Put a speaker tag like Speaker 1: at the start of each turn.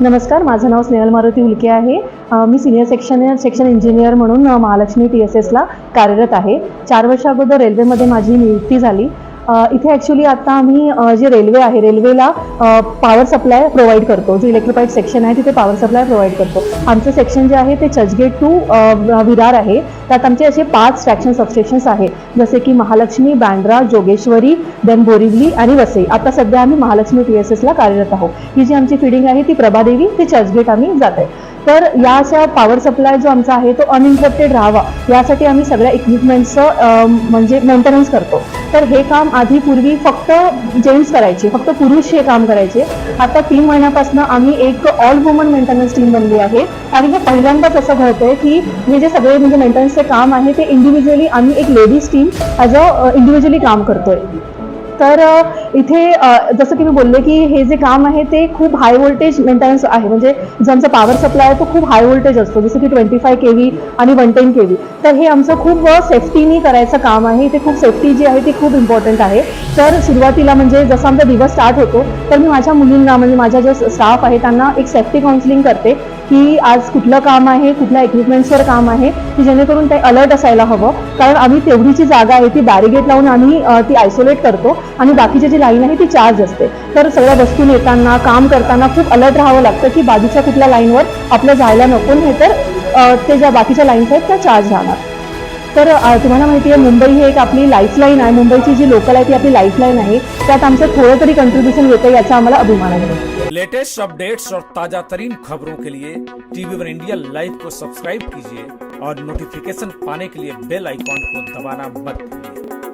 Speaker 1: नमस्कार माझं नाव स्नेहल मारुती उलके आहे. मी सिनियर सेक्शन सेक्शन इंजिनियर म्हणून महालक्ष्मी टी एस एसला कार्यरत आहे. चार वर्षा अगोदर रेल्वेमध्ये माझी नियुक्ती झाली. इथे ॲक्च्युली आता आम्ही जे रेल्वे आहे रेल्वेला पॉवर सप्लाय प्रोव्हाइड करतो. जे इलेक्ट्रिफाईड सेक्शन आहे तिथे पॉवर सप्लाय प्रोव्हाइड करतो. आमचं सेक्शन जे आहे ते चर्चगेट टू विरार आहे. त्यात आमचे असे पाच ट्रॅक्शन सबस्टेशन्स आहेत. जसे की महालक्ष्मी बँड्रा जोगेश्वरी देन बोरिवली आणि वसई. आता सध्या आम्ही महालक्ष्मी टी एस एसला कार्यरत आहोत. ही जी आमची फिडिंग आहे ती प्रभादेवी ते चर्चगेट आम्ही जात आहे. तर या असा पॉवर सप्लाय जो आमचा आहे तो अनइंटरप्टेड राहावा यासाठी आम्ही सगळ्या इक्विपमेंटचं म्हणजे मेंटेनन्स करतो. तर हे काम आधी पूर्वी फक्त जेंट्स करायचे फक्त पुरुष हे काम करायचे. आता तीन महिन्यापासून आम्ही एक ऑल वुमन मेंटेनन्स टीम बनली आहे. आणि हे पहिल्यांदाच असं घडतंय की हे जे सगळे म्हणजे मेंटेनन्सचे काम आहे ते इंडिव्हिज्युअली आम्ही एक ladies team as a individually काम करतोय. तर इथे जसं की मी बोलले की हे जे काम आहे ते खूप हाय व्होल्टेज मेंटेनन्स आहे. म्हणजे जो आमचा पॉवर सप्लाय आहे तो खूप हाय व्होल्टेज असतो. जसं की ट्वेंटी फाय के व्ही आणि वन टेन के व्ही तर हे आमचं खूप सेफ्टीनी करायचं काम आहे. इथे खूप सेफ्टी जी आहे ती खूप इम्पॉर्टंट आहे. तर सुरुवातीला म्हणजे जसं आमचा दिवस स्टार्ट होतो तर मी माझ्या मुलींना म्हणजे माझ्या जे स्टाफ आहे त्यांना एक सेफ्टी काउन्सिलिंग करते. की आज कुठलं काम आहे कुठल्या इक्विपमेंट्सवर काम आहे की जेणेकरून ते अलर्ट असायला हवं. कारण आम्ही तेवढीची जागा आहे ती बॅरिगेट लावून आम्ही ती आयसोलेट करतो आणि बाकीची जी लाईन आहे ती चार्ज असते. तर सगळ्या वस्तू नेताना काम करताना खूप अलर्ट राहावं लागतं की बाजूच्या कुठल्या लाईनवर आपलं जायला नको नाही तर ते ज्या बाकीच्या लाईन्स आहेत त्या चार्ज राहणार. तर तुम्हाला माहिती आहे मुंबई ही एक आपली लाईफलाईन आहे. मुंबईची जी लोकल आहे ती आपली लाईफलाईन आहे. त्यात आमचं थोडं तरी कंट्रीब्युशन येतं याचा आम्हाला अभिमान आहे.
Speaker 2: लेटेस्ट अपडेट्स और ताजा तरीन खबरों के लिए टीवी वन इंडिया लाइव को सब्सक्राइब कीजिए और नोटिफिकेशन पाने के लिए बेल आइकॉन को दबाना मत भूलिए।